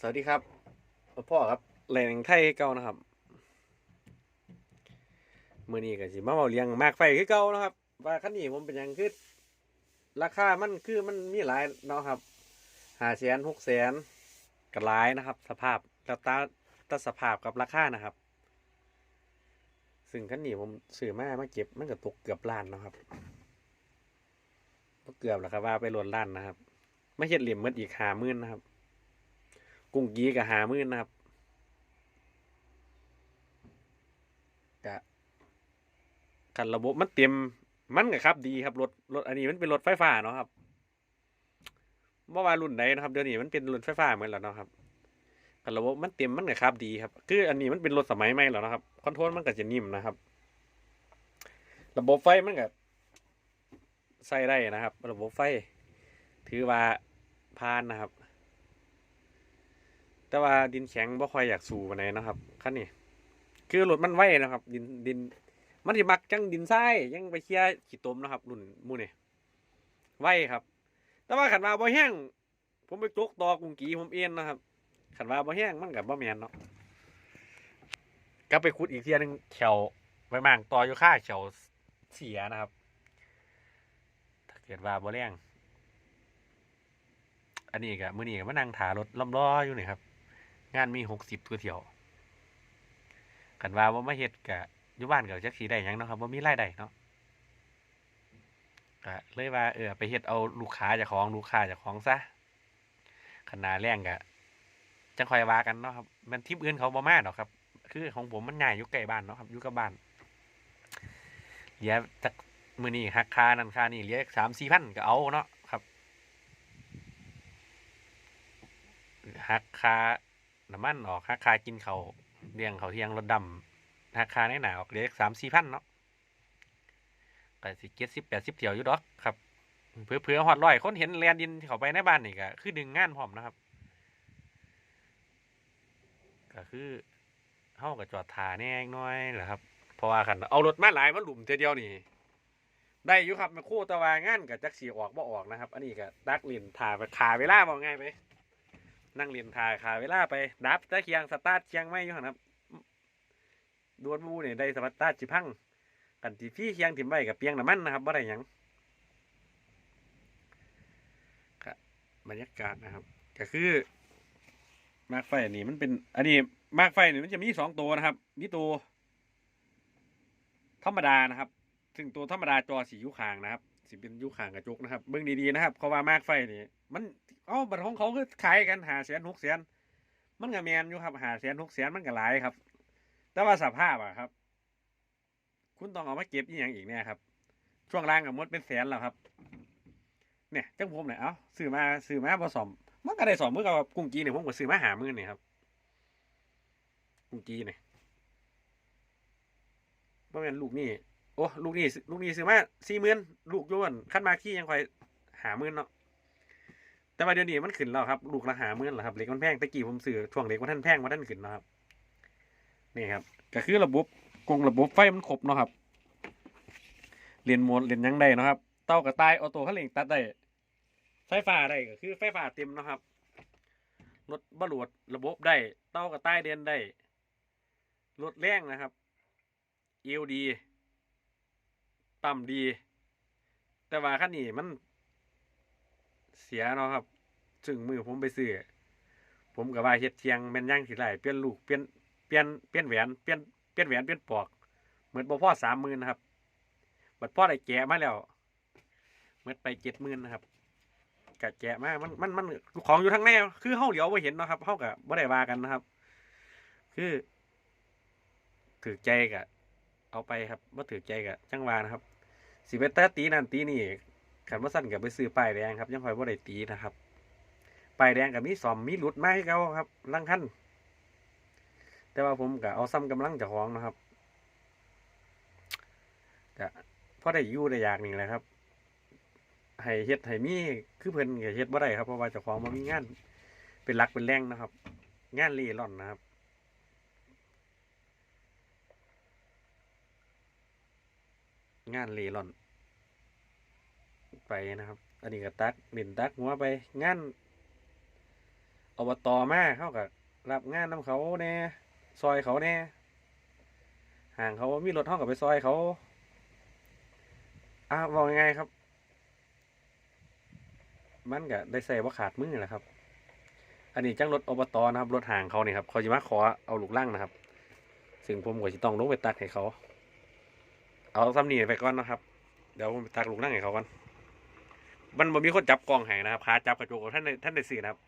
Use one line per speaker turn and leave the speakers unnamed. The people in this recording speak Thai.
สวัสดีครับพ่อครับแหล่งไทยเก่านะครับเมื้อนี้ก็สิมาเว้าเลี้ยงมากไฟคือเก่านะครับ ว่าคันนี้ผมเป็นยังคือราคามันคือมันมีหลายเนาะครับห้าแสนหกแสนก็หลายนะครับ สภาพแล้วตาตาสภาพกับราคานะครับ ซึ่งคันนี้ผมซื้อมามาเก็บมันก็ตกเกือบล้านนะครับเกือบหรอกครับว่าไปรวนล้านนะครับไม่เฮ็ดเหลี่ยมหมดอีกหามื่นนะครับ กุ้งกีกับหามื่นนะครับกะกันระบบมันเต็มมันก็ครับ ดีครับรถรถอันนี้มันเป็นรถไฟฟ้าเนาะครับเมื่อวานรุ่นไหนนะครับเดี๋ยวนี้มันเป็นรถไฟฟ้าเหมือนแล้วเนาะครับกันระบบมันเต็มมันก็ครับ ดีครับ คืออันนี้มันเป็นรถสมัยใหม่แล้วนะครับคอนโทรลมันก็จะนิ่มนะครับ ระบบไฟมันก็ใส่ได้นะครับ ระบบไฟ ถือว่าพานนะครับ แต่ว่าดินแข็งบ่ค่อยอยากสู่ปานนะครับคันนี้คือรถมันไวนะครับ ดินดิน มันสิมักจังดินทรายยังไปเคลียร์ขี้ตมนะครับ รุ่นมูนี่ไวครับ แต่ว่าขันว่าบ่แห้งผมไปจกตอกุ้งกีผมเอ็นนะครับ ขันว่าบ่แห้งมันกับบ่แมนเนาะก็ไปขุดอีกเทียนึงแขวไว้มั่งต่ออยู่ค่าแขวเสียนะครับ ถ้าเกิดว่าบ่แรงอันนี้ก็มื้อนี้ก็มานั่งถารถล่อมล้ออยู่นี่ครับ งานมีหกสิบตัวเที่ยวกันว่าว่ามาเฮ็ดกะอยู่บ้านก็จักสีได้ยังเนาะครับว่ามีรายได้เนาะก็เลยว่า เออ ไปเฮ็ดเอาลูกค้าจากของลูกค้าจากของซะขนาแรงกะจังคอยว่ากันเนาะครับมันทิปอื่นเขาบ่มาดอกครับ คือของผมมันง่ายอยู่ใกล้บ้านเนาะครับอยู่กับบ้านเหลือจักมือนี้หักคานันค่านี่เหลือสามสี่พันก็เอาเนาะครับหักคา น้ำมันออกหักคากินเขาเลี้ยงเขาเที่ยงรถดำหักคาในหนาออกเล็กสามสี่พันเนาะก็สิเจ็ดสิบแปดสิบเที่ยวอยู่ดอกครับเพื่อเพื่อหอดร้อยคนเห็นแลนดินเขาไปในบ้านนี่ก็คือดึงงานพร้อมนะครับ ก็คือเฮากับจอดทาแน่น้อยแหละครับเพราะว่าคันเอารถมาหลายมันหลุมเทีเดียวนี่ได้อยู่ครับมาคู่ตะวางานกับจักสีออกบ่ออกนะครับ อันนี้ก็ดักลินทาไปขาเวลาบอกง่ายไป นั่งเรียนทายขาเวลาไปดับตะเคียงสตาร์ทเคียงไม่อยู่หันครับดวนหมูเนี่ยได้สตาร์ทจิพังกันที่พี่เคียงถิ่มไว้กับเปียงน้ำมันนะครับบ่ได้ยังก็บรรยากาศนะครับ ก็คือมากไฟนี่มันเป็น อันนี้มากไฟนี่มันจะมีสองตัวนะครับมีตัวธรรมดานะครับ ซึ่งตัวธรรมดาจอสียุคางนะครับสิเป็นยุคางกระจกนะครับ เบื้องดีๆนะครับ เขาว่ามากไฟนี่มัน เอ้าบัตรของเขาคือขายกันหาแสนหกแสนมันก็แมนอยู่ครับหาแสนหกแสนมันก็หลายครับ แต่ว่าสภาพอะครับ คุณต้องเอามาเก็บอีกอย่างอีกเนี่ยครับ ช่วงล่างกับมดเป็นแสนแล้วครับ เนี่ยจังผมเนี่ยเอ้าซื้อมาซื้อมาผสมมันก็ได้สองมือกับกุ้งกีเนี่ยผมก็ซื้อมาหามือเนี่ยครับกุ้งกีเนี่ยเพราะงั้นลูกนี่โอ้ลูกนี่ลูกนี่ซื้อมาสี่หมื่นลูกโยนขั้นมาขี้ยังคอยหาหมื่นเนาะ แต่ว่าเดี๋ยวนี้มันขึ้นแล้วครับ ลูกละหาหมื่อนแล้วครับเหล็กมันแพงตะกี้ผมซื้อช่วงเหล็กว่าท่านแพงว่าท่านขึ้นแล้วครับนี่ครับก็คือระบบกงระบบไฟมันครบเนาะครับเรียนโหมดเรียนยังได้นะครับ เต้ากระต่ายออโต้ขั้นเร่งตัดได้ไฟฟ้าได้ก็คือไฟฟ้าเต็มเนาะครับรถบรรลุระบบได้เต้ากระต่ายเดินได้รถแรงนะครับเอวดี ต่ำดี แต่ว่าคันนี้มัน เสียเนาะครับซึ่งมือผมไปซื้อผมกับว่าเฮ็ดเทียงแม่นย่างสิไหลเปลี่ยนลูกเปลี่ยนเปลี่ยนเปลี่ยนแหวนเปลี่ยนเปลี่ยนแหวนเปลี่ยนปอกเหมือนบ่พ่อสามหมื่นนะครับบัดพ่อได้แกะมาแล้วเหมือนไปเจ็ดหมื่นนะครับกะแกะมามันมันมันของอยู่ทั้งในคือเฮาเดียวบ่เห็นเนาะครับเฮากับบ่ได้ว่ากันนะครับ คือถือใจกะ เอาไปครับบ่ถือใจกะจังหวานะครับสิเวตเตอร์ตีนั่นตีนี่ ขันว่าสั้นกับไปซื้อป้ายแดงครับยังคอยว่าได้ตีนะครับป้ายแดงกับมีสอมมีหลุดไม้เขาครับลังขั้นแต่ว่าผมก็เอาซ้ำกำลังจะของนะครับก็พอได้อยู่ได้อยากนี่แหละครับให้เฮ็ดให้มีคือเพิ่นก็เฮ็ดบ่ได้ครับเพราะว่าเจ้าของบ่มีงาน เป็นหลักเป็นแรงนะครับ งานเล่ร่อนนะครับงานเล่ร่อน ไปนะครับ อันนี้ก็ตักเล่นตักหัวไปงานอบตมาเขาก็รับงานนํเขาแน่ซอยเขาแน่ห่างเขามีรถเฮาก็ไปซอยเขาอ่าบอกยังไงครับ มันก็ได้ใส่บ่าขาดมือแหละครับ อันนี้จังรถอบตนะครับรถห่างเขานี่ครับเขาจะมาขอเอาลูกลั่งนะครับ ซึ่งผมก็จะต้องลงไปตักให้เขา เอาซ้ำนี่ไปก่อนนะครับ เดี๋ยวผมไปตักลูกลั่งให้เขาก่อน มันบ่มีคนจับกล้องให้นะครับพาจับกระจกท่านในท่านในสื่อนะครับ